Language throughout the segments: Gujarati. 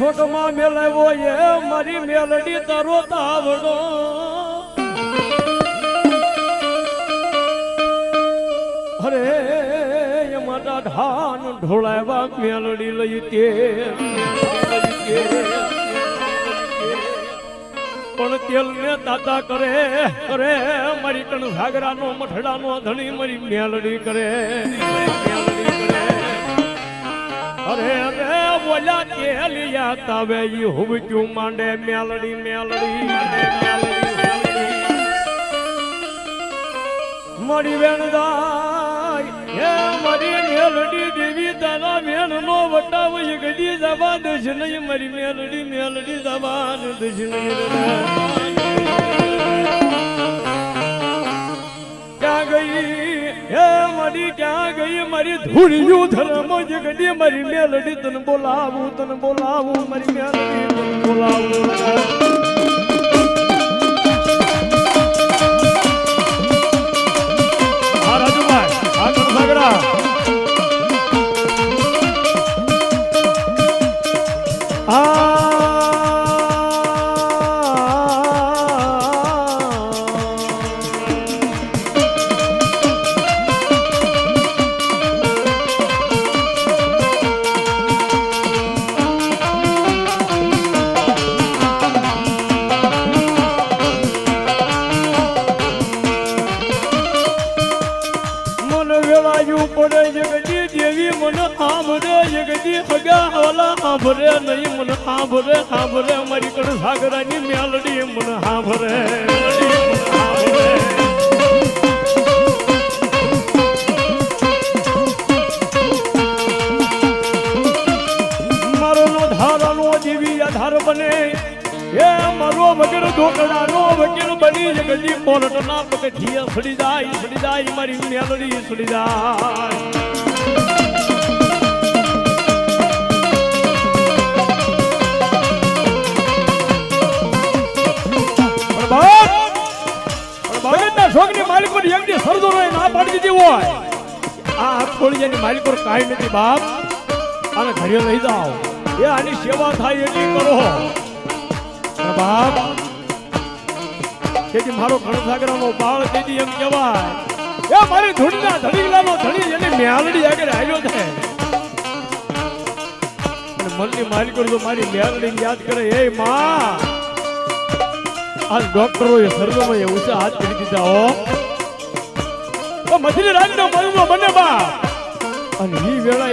શોકમાં મેલાવ્યો એ મારી મેલડી તારો તાવડો. અરે, એ મારા ધાન ઢોળાવ્યા મેલડી લઈ તે પણ તેલ ને તાતા કરે કરે મારી કણ સાગરાનો મઠડાનો ધણી મારી મેલડી કરે. બોલ્યા તેલિયા તાવે ઈ હુબક્યું માંડે મેલડી મેલડી મેલડી વેણ દાય હે મારી મેલડી, દેવી તારા વેણ નો વટાવ ગડી જવા દશ નહીં. મરી મેલડી મેલડી જવા દશ નહીં. મારી ધૂળિયું ધર્મ જગડી મારી મેલડી તને બોલાવું તને બોલાવું મારી મેલડી તને બોલાવું. વેળાયું પડે જગદી દેવી, મન આંભરે જગદી હગા વાલા આંભરે નહીં, મન આંભરે આંભરે મારી કણ સાગરાની મેલડી, મન આંભરે. મારો નો ધારાનો જીવી આધાર બને. એ મારો વગર ઢોકળાનો વગર બની જગદી પોલટના પગથિયા સડી જાય સડી જાય, મારી મેલડી સડી જાય. શોખની માલિકો ની એકની સરદો રહી ના પાડી દીધી હોય. આ ખોળિયાની માલિકો કાંઈ નથી બાપ. આને ઘરે લઈ જાઓ. એ આની સેવા થાય એટલી કરો. બાપ તેથી મારો ઘણસાગરાનો બાળ તેથી એમ કહેવાય એ મારી ધૂળના ધડીલાનો ધણી, એની મેલડી આગળ આવ્યો છે અને મનની માલિકો જો મારી મેલડી યાદ કરે, એ માં, આ ડોક્ટરોએ સર્વમાં એ ઉચા હાથ કરી દીધા હો. તો મછલી રાજનો મનમાં બને બા. અને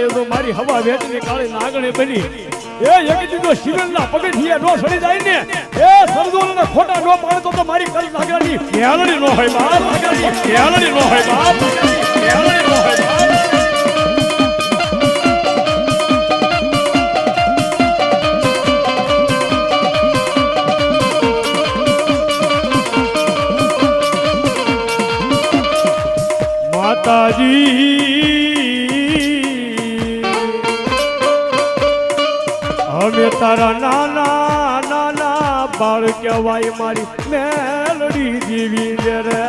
એ તો મારી હવા વેચની કાળે નાગણે બની. એ એક દીધો શિવલના પગથિયા નો સડી જાય ને. એ સરદોલના ખોટા નો પાડે તો મારી કલ નાગરાની મેલડી નો હોય બાપ. નાગરાની મેલડી નો હોય બાપ. મારી મેલડી જીવી રે.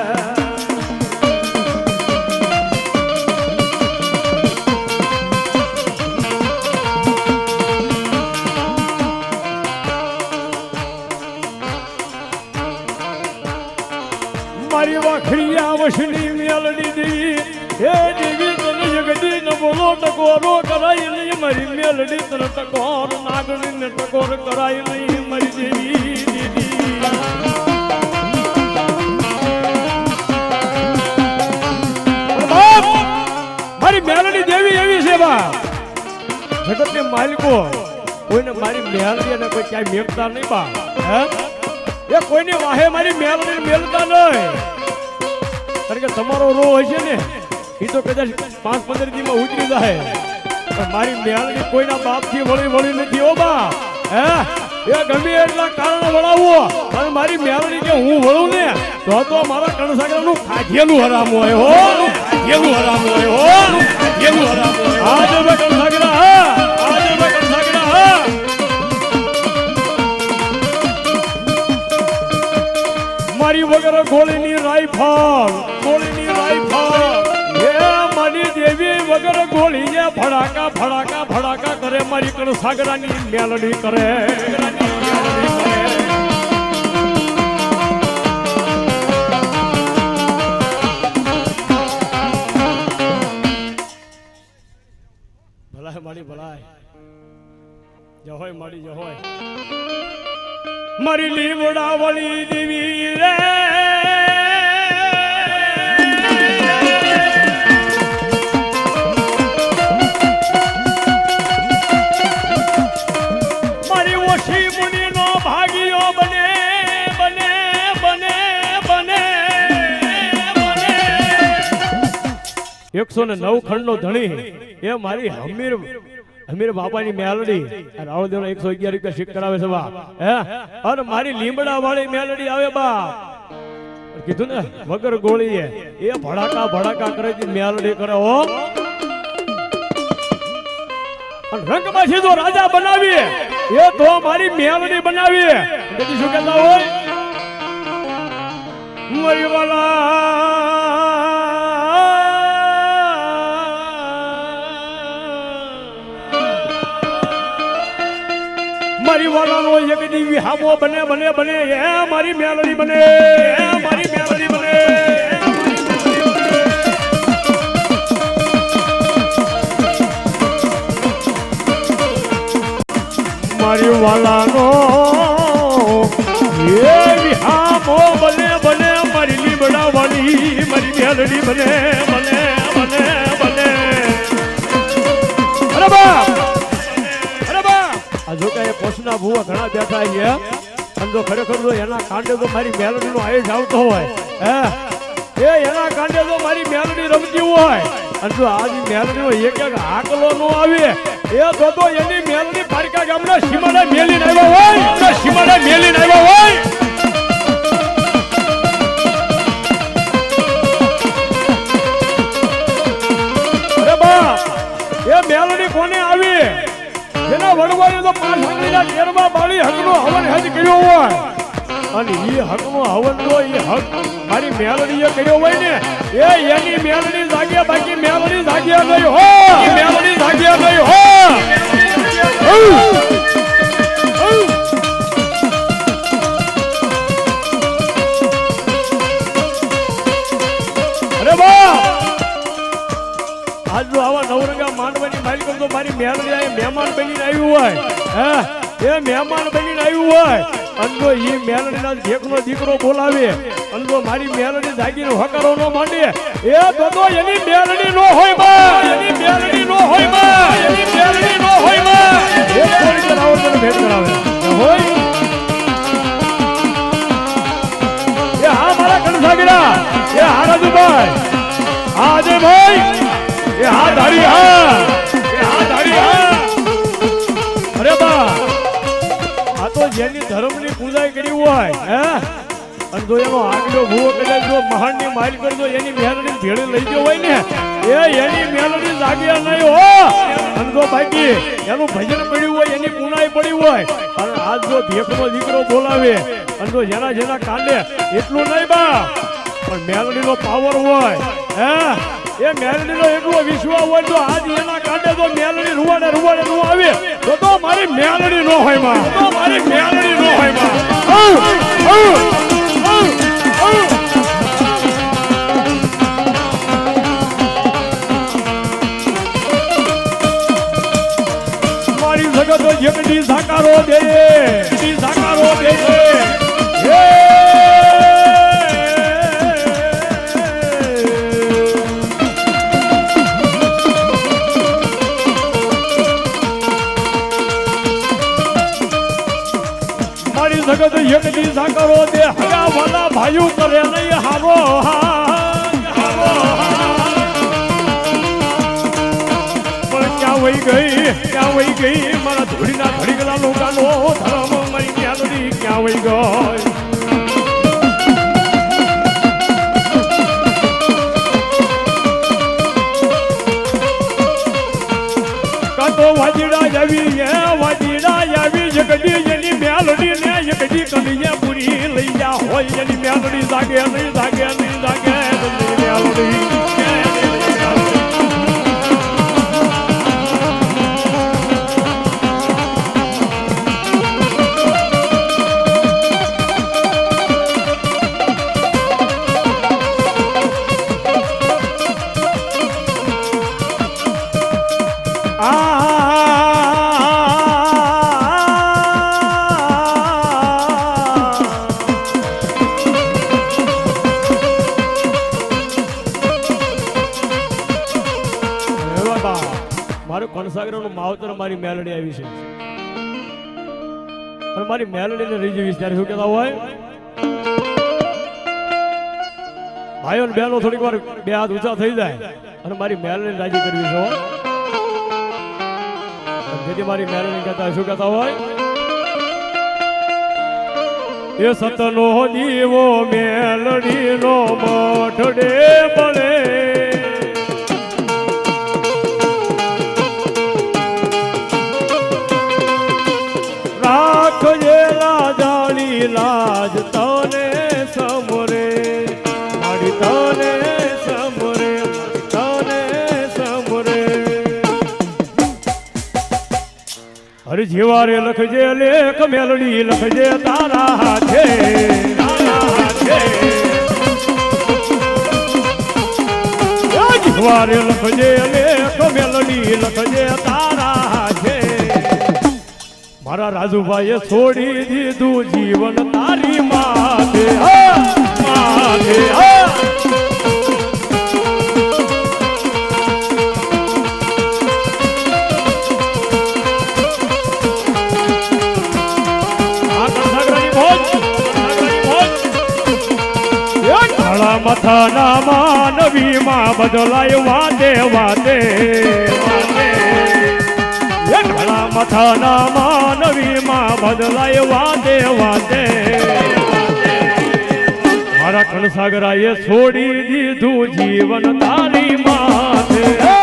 મારી વાખરિયા વસની મેલડી દેવી હે દેવી તને જગદી ન બોલો, ટકોરો કરાય નહીં. મારી મેલડી તને ટકોર નાગણી ને ટકોર કરાય નહીં. મારી દેવી જગતને માલિકો કોઈને મારી મેલડી અને કોઈ ક્યાંય મેળતા નહીં બા, હે? એ કોઈને વાહે મારી મેલડી મેળતા નહીં. કારણ કે તમારો રો હશે ને, એ તો કદાચ પાંચ પંદર દીમાં ઉતરી જાય. પણ મારી મેલડી કોઈના બાપથી વળી વળી નથી ઓ બા, હે? એ ગમે એટલા કારણ વળાવો અને મારી મેલડી કે હું વળું ને, તો તો મારા કણસાગરનું ખાધેલું હરામ હોય હો, ખાધેલું હરામ હોય હો, ખાધેલું હરામ હોય. આજ મેં કણસાગર હા. વગર ગોળીની રાઈફલ ગોળીની રાઈફલ હે મારી દેવી, વગર ગોળી જે ફડાકા ફડાકા ભડાકા કરે, મારી કણ સાગરાની મેલડી કરે. ભલાય, મારી ભલાય. જહોય હોય મારી જહોય. હોય મારી લીવડાવળી દેવી રે. મારી ઓછી મુનિનો બને બને બને બને બને. એકસો ને નવ ખંડનો ધણી એ મારી હમીર હમીર બાપાની મેલડી. રાવળદેવ એકસો અગિયાર રૂપિયા શીખ કરાવે છે બા હે? અને મારી લીમડા વાળી મેલડી આવે બા કીધું ને, વગર ગોળીએ. એ ભડાકા ભડાકા કરે છે, મેલડી કરે, હો. રંગમાં સીધો રાજા બનાવીએ, એ તો મારી મેલડી બનાવીએ. પછી શું કહેતા હોય મરીવાલા મારી વાલાનો એક દીવી બને બને બને, એ મારી મેલડી બને મારી મેલડી એ વિહામો બને બને, મારી વાલી મારી મેલડી બને. આ પોસના ભૂવા ઘણા બેઠા છે અને જો ખરેખર જો એના કાંડે તો મારી મેલડી નો આયુષ આવતો હોય. હે? એ એના કાંડે તો મારી મેલડી રમતી હોય. અને જો આ મેલડી નો એક એક હાકલો નો આવે, એ તો તો એની મેલડી પારકા ગામના સીમાડા મેલીને આવ્યા હોય. સીમાડા મેલીને આવ્યા હોય. જેના વડવાએ તો પાછળના ઘેરમાં બાળી હકનો હવન હજ કર્યો હોય. અને એ હકનો હવન તો એ હક મારી મેલડીએ કર્યો હોય ને એ એની મેલડી જાગ્યા બાકી મેલડી જાગ્યા નહીં હો મેલડી જાગ્યા નહીં હો મહેમાન બનીને આવ્યું હોય, અને જો ઈ મેલડીના ઢેકનો દીકરો બોલાવે, અને જો મારી મેલડી જાગીને હકારો ન માંડે, એ તો એની મેલડી નો હોય બા, એની મેલડી નો હોય બા, એની મેલડી નો હોય બા. એ થોડી વાર આવડતને ભેટ કરાવે. હોય. એ હા મારા કણસાગીરા એ હા રાજુભાઈ. હા અજયભાઈ. એ હા ધારી હા જેની ધર્મની પૂજા કરી હોય, હે? અને એનો આગલો ભૂવો કદાચ મહાનની માઇલ કરજો, એની ભેળે લઈ ગયો હોય ને, એ એની મેલડી જાગ્યા નહીં હો. અને જો એનું ભજન પડ્યું હોય, એની પુનાઈ પડી હોય અને આજ જો ભેખનો દીકરો બોલાવે, અને જો જેના જેના કાંડે એટલું નહીં બા, પણ મેલડીનો પાવર હોય, હે? એ મેલડીનો એટલો વિશ્વાસ હોય તો આજ એના કાંડે તો મેલડી રૂવાડે રૂવાડે નું આવે. તો તો મારી મેલડી નો હોયમાં. તો મારી મેલડી નો હોયમાં. જગત. જગડી સાકારો દે સાકારો દે. હે! સાકરો દે હગા વાલા ભાઈઓ કરે નહીં હારો. પણ ક્યાં વહી ગઈ, ક્યાં વહી ગઈ? મારા ધૂળીના ધડીકલા લોકાનો ધર્મ મારી ક્યાં ક્યાં વહી ગઈ? કાતો વાજીડા જાવી એ વાજીડા જાવી જગડી જેની મેલડી ને જગડી કમી જા હોય એની મેલડી જાગે માવતર મારી મેલડી આવી છે. અને મારી મેલડીને રીઝવીશ ત્યારે શું કહેતા હોય? ભાઈઓ ને બહેનો થોડીક વાર બે હાથ ઊંચા થઈ જાય અને મારી મેલડી રાજી કરવી છે જેથી મારી મેલડી કહેતા શું કહેતા હોય? એ સતનો દીવો મેલડીનો મઠડે બળે રાજાની લાજ તને સમરે, મારી તને સમરે, મારી તને સમરે. લખજે લેખ, મેલડી લખજે તારા હાથે તારા હાથે. જીવારે લખજે લેખ, મેલડી લખજે મારા રાજુભાઈએ છોડી દીધું જીવન તારી માથે. માથે, હા. માનવી મથાના માનવીમાં બદલાય વાતે વાતે મથાના માનવીમાં બદલાય દેવા દે મારા કણસાગરાએ છોડી દીધું જીવન તારી માથે.